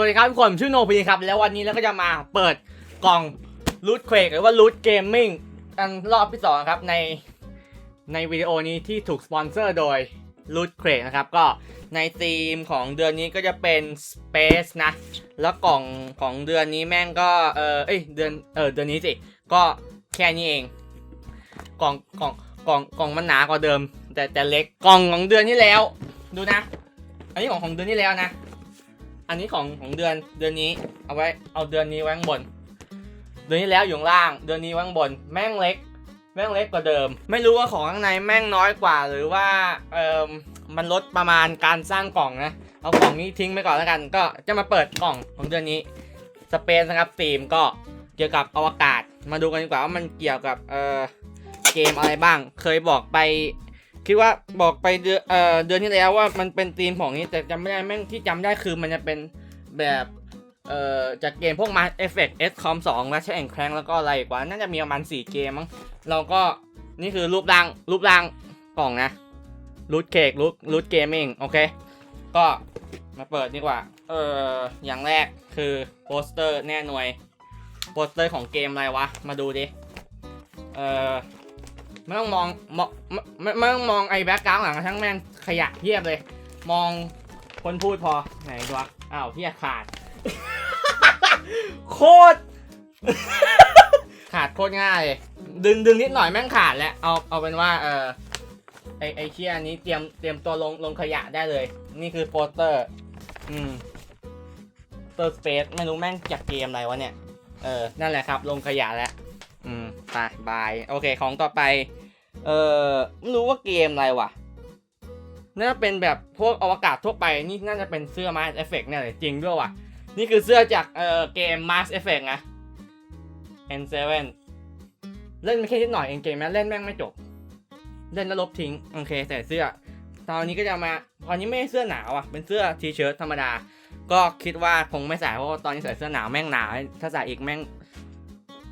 วัสดีครับทุกคนชื่อโนพีครับ แล้ววันนี้เราก็จะมาเปิดกล่องรูทเควกหรือว่ารูทเกมมิ่งอันรอบที่สองครับในในวิดีโอนี้ที่ถูกสปอนเซอร์โดยรูทเควกนะครับ ก็ในธีมของเดือนนี้ก็จะเป็น Space นะ แล้วกล่องของเดือนนี้แม่งก็เออเอ้ยเดือนเออเดือนนี้สิ ก็แค่นี้เอง กล่องกล่องกล่องกล่องมันหนากว่าเดิม แต่แต่เล็กกล่องของเดือนที่แล้ว ดูนะ อันนี้ของของเดือนที่แล้วนะ อันนี้ของของเดือนเดือนนี้เอาไว้เอาเดือนนี้ไว้ข้างบน เดือนที่แล้วอยู่ล่าง เดือนนี้ไว้ข้างบน แม่งเล็ก แม่งเล็กกว่าเดิม ไม่รู้ว่าของข้างในแม่งน้อยกว่า หรือว่าเอ่อมันลดประมาณการสร้างกล่องนะเอากล่องนี้ทิ้งไปก่อนแล้วกัน ก็จะมาเปิดกล่องของเดือนนี้สเปซนะครับธีมก็เกี่ยวกับอวกาศ มาดูกันดีกว่าว่ามันเกี่ยวกับเอ่อเกมอะไรบ้าง เคยบอกไป คิดว่าบอกไปเดือนเอ่อเดือนที่แล้วว่ามันเป็นธีมของนี้ แต่จำไม่ได้แม่งที่จำได้คือมันจะเป็นแบบเอ่อจากเกมพวก Mass Effect XCOM 2 Ratchet and Clank แล้วก็อะไรกว่า น่าจะมีประมาณ 4 เกมมั้งเราก็นี่คือรูปร่างรูปร่างกล่องนะรูทเคกรูทรูทเกมมิ่งโอเค ก็มาเปิดดีกว่า เอออย่างแรกคือโปสเตอร์แน่หน่วย โปสเตอร์ของเกมอะไรวะ มาดูดิ เออ ไม่ต้องมองมองไม่ไม่ต้องมองไอ้แบ็กกราวด์หลังทั้งแม่งขยะเพียบเลย มองคนพูดพอไหนดูวะอ้าวเพียขาด โคตร ขาดโคตรง่ายเลยดึงดึงนิดหน่อยแม่งขาดแล้วเอาเอาเป็นว่าเออไอไอเชียนี้เตรียมเตรียมตัวลงลงขยะได้เลย นี่คือโปสเตอร์ อืมเตอร์สเปซไม่รู้แม่งจากเกมอะไรวะเนี่ย เออ นั่นแหละครับ ลงขยะแล้ว ไปบาย โอเค ของต่อไป เออไม่รู้ว่าเกมอะไรวะน่าจะเป็นแบบพวกอวกาศทั่วไป นี่น่าจะเป็นเสื้อ Mass Effect เนี่ยเลยจริงด้วยว่ะ นี่คือเสื้อจากเออเกม Mass Effect นะ N7 เล่นไม่แค่นิดหน่อยเองเกมแม่งเล่นแม่งไม่จบ เล่นแล้วลบทิ้ง โอเค ใส่เสื้อ ตอนนี้ก็จะมา ตอนนี้ไม่ใช่เสื้อหนาวอะ เป็นเสื้อทีเชิ้ตธรรมดา ก็คิดว่าคงไม่ใส่เพราะตอนนี้ใส่เสื้อหนาวแม่งหนาว ถ้าใส่อีกแม่ง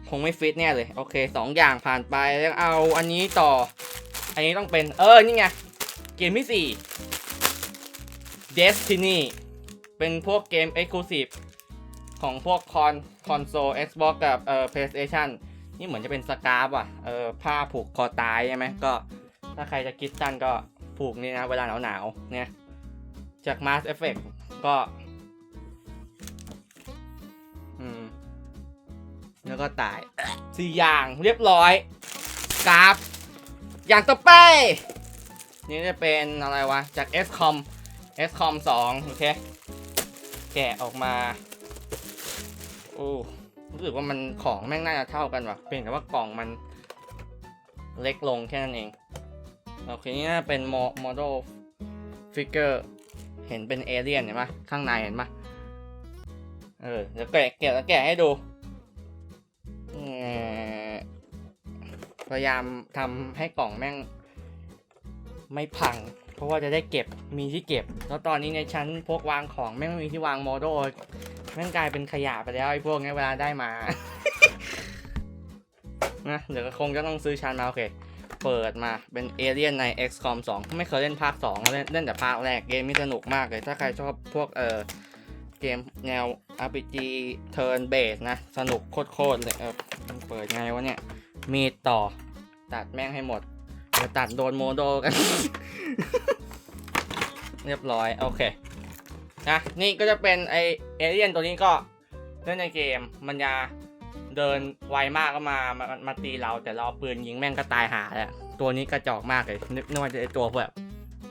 คงไม่ฟิตแน่เลย โอเคสองอย่างผ่านไปแล้วเอาอันนี้ต่อ อันนี้ต้องเป็น เออ นี่ไง เกมที่สี่ Destiny เป็นพวกเกม Exclusive ของพวกคอนคอนโซล Xbox กับเอ่อ PlayStation นี่เหมือนจะเป็นสกาฟอะ เออผ้าผูกคอตายใช่ไหมก็ ถ้าใครจะคิดสั้นก็ผูกนี่นะ เวลาหนาวหนาวๆเนี่ยจาก Mass Effect ก็ แล้วก็ตายสี่อย่างเรียบร้อยกราฟอย่างต่อไป นี่จะเป็นอะไรวะ จาก SCOM SCOM 2 โอเค แกะออกมา โอ้รู้สึกว่ามันของแม่งน่าจะเท่ากันว่ะเพียงแต่ว่ากล่องมันเล็กลงแค่นั้นเอง โอเค นี่น่าเป็นโมเดลฟิกเกอร์เห็นเป็นเอเลี่ยนเห็นปะข้างในเห็นปะเออเดี๋ยวแกะแกะแล้วแกะให้ดู พยายามทำให้กล่องแม่งไม่พัง เพราะว่าจะได้เก็บมีที่เก็บ แล้วตอนนี้ในชั้นพวกวางของแม่งไม่มีที่วางโมโดลแม่งกลายเป็นขยะไปแล้วไอ้พวกนี้เวลาได้มานะเดี๋ยวคงจะต้องซื้อชั้นมาโอเค เปิดมาเป็นเอเลียนใน XCOM 2 ไม่เคยเล่นภาค2เล่นเล่นแต่ภาคแรกเกมนี้สนุกมากเลย ถ้าใครชอบพวกเออเกมแนว RPG Turn Based นะ สนุกโคตรๆเลยเออเปิดไงวะเนี่ย มีดต่อ ตัดแม่งให้หมด เดี๋ยวตัดโดนโมโดกัน เรียบร้อย โอเค นะ นี่ก็จะเป็นไอเอเลียนตัวนี้ก็เล่นในเกม มันจะเดินไวมากก็มามามาตีเรา แต่เราปืนยิงแม่งก็ตายหาแหละตัวนี้กระจอกมากเลยนึกนึกว่าจะไอตัวแบบ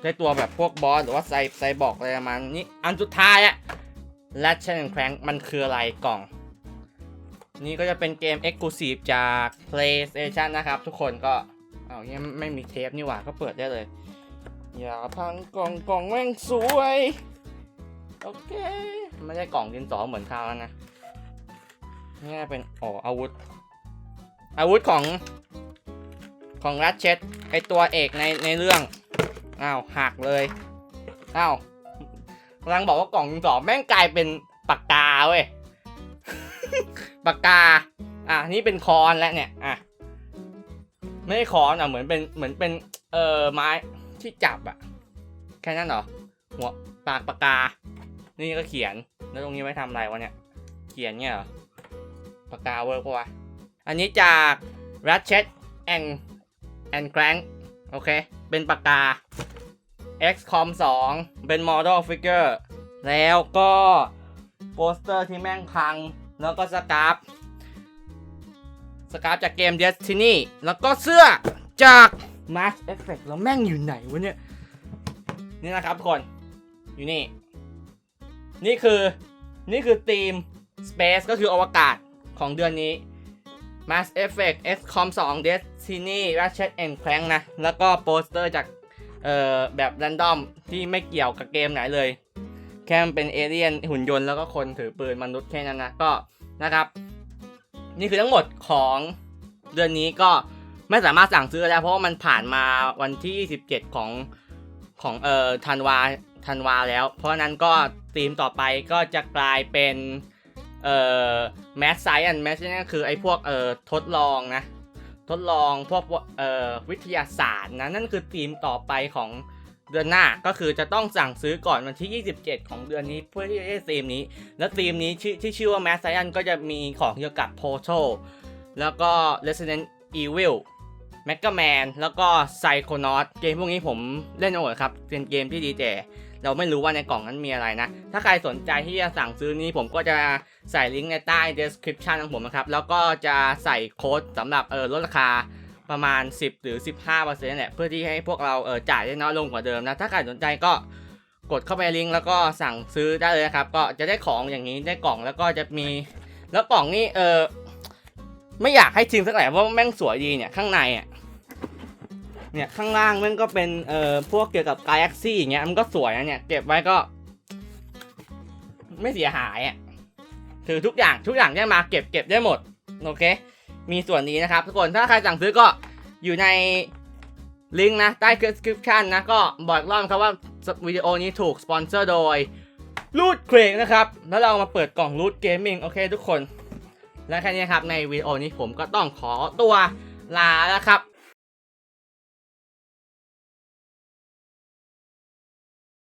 ใช้ตัวแบบพวกบอสหรือว่าไซไซบอกอะไรประมาณนี้ อันสุดท้ายอะ Ratchet and Clank มันคืออะไรกล่อง นี่ก็จะเป็นเกม Exclusive จาก PlayStation นะครับ ทุกคนก็ เอาเนี่ยไม่มีเทปนี่หว่าก็เปิดได้เลย อย่าพังกล่องกล่องแม่งสวย โอเค ไม่ได้กล่องดินสอเหมือนคราวแล้วนะนี่เป็นอ๋ออาวุธ อาวุธของของรัชเชตไอตัวเอกในในเรื่องอ้าวหักเลยอ้าวกำลังบอกว่ากล่องดินสอแม่งกลายเป็นปากกาเว้ย ปากกา อะนี่เป็นคอนแล้วเนี่ย อะ ไม่ใช่คอนอะเหมือนเป็นเหมือนเป็น เอ่อไม้ที่จับอะ แค่นั้นเหรอ หัวปากปากกา นี่ก็เขียน แล้วตรงนี้ไว้ทำอะไรวะเนี่ย เขียนเนี่ยเหรอ ปากกาเวิร์กปะวะ อันนี้จาก Ratchet and and Clank โอเค เป็นปากกา XCOM 2 เป็น Model Figure แล้วก็โปสเตอร์ที่แม่งพัง แล้วก็สกาฟสกาฟจากเกม Destiny แล้วก็เสื้อจาก Mass Effect แล้วแม่งอยู่ไหนวะเนี่ย นี่นะครับทุกคน อยู่นี่ นี่คือนี่คือธีม Space ก็คืออวกาศของเดือนนี้ Mass Effect XCOM 2 Destiny Ratchet and Clank นะ แล้วก็โปสเตอร์จาก เอ่อ แบบแรนดอมที่ไม่เกี่ยวกับเกมไหนเลย แค่เป็นเอเลี่ยนหุ่นยนต์แล้วก็คนถือปืนมนุษย์แค่นั้นนะก็นะครับ นี่คือทั้งหมดของเดือนนี้ก็ไม่สามารถสั่งซื้อได้เพราะว่ามันผ่านมาวันที่ 27 ของของเอ่อธันวาธันวาแล้ว เพราะนั้นก็ธีมต่อไปก็จะกลายเป็นเอ่อแมสไซแอนแมสนี่ก็คือไอ้พวกเอ่อทดลองนะ ทดลองพวกเอ่อวิทยาศาสตร์นะนั่นคือธีมต่อไปของ เดือนหน้าก็คือจะต้องสั่งซื้อก่อนวันที่ 27 ของเดือนนี้เพื่อที่จะได้ธีมนี้ และธีมนี้ชื่อที่ชื่อว่า Mass Science ก็จะมีของเกี่ยวกับ Portal แล้วก็ Resident Evil m e g a Man แล้วก็ Psychonaut เกมพวกนี้ผมเล่นมาหมดครับ เป็นเกมที่ดีแต่เราไม่รู้ว่าในกล่องนั้นมีอะไรนะ ถ้าใครสนใจที่จะสั่งซื้อนี้ผมก็จะใส่ลิงก์ในใต้ description ของผมนะครับ แล้วก็จะใส่โค้ดสำหรับเออลดราคา ประมาณ 10 หรือ 15%แหละเพื่อที่ให้พวกเราเออจ่ายได้น้อยลงกว่าเดิมนะ ถ้าใครสนใจก็กดเข้าไปลิงก์แล้วก็สั่งซื้อได้เลยนะครับ ก็จะได้ของอย่างนี้ได้กล่องแล้วก็จะมี แล้วกล่องนี่เออไม่อยากให้ทิ้งสักไหนเพราะว่าแม่งสวยดีเนี่ยข้างในอะเนี่ยข้างล่างม่งก็เป็นเอ่อพวกเกี่ยวกับกาแล็กซี่อย่างเงี้ยมันก็สวยนะเนี่ยเก็บไว้ก็ ไม่เสียหายอะคือทุกอย่างทุกอย่างได้มาเก็บเก็บได้หมด โอเค มีส่วนนี้นะครับ ทุกคนถ้าใครสั่งซื้อก็อยู่ในลิงก์นะ ใต้ description นะ ก็บอกอีกรอบครับว่าวิดีโอนี้ถูกสปอนเซอร์โดยรูดเครกนะครับ แล้วเรามาเปิดกล่องรูดเกมมิ่งโอเคทุกคน และแค่นี้ครับในวิดีโอนี้ผมก็ต้องขอตัวลาแล้วครับ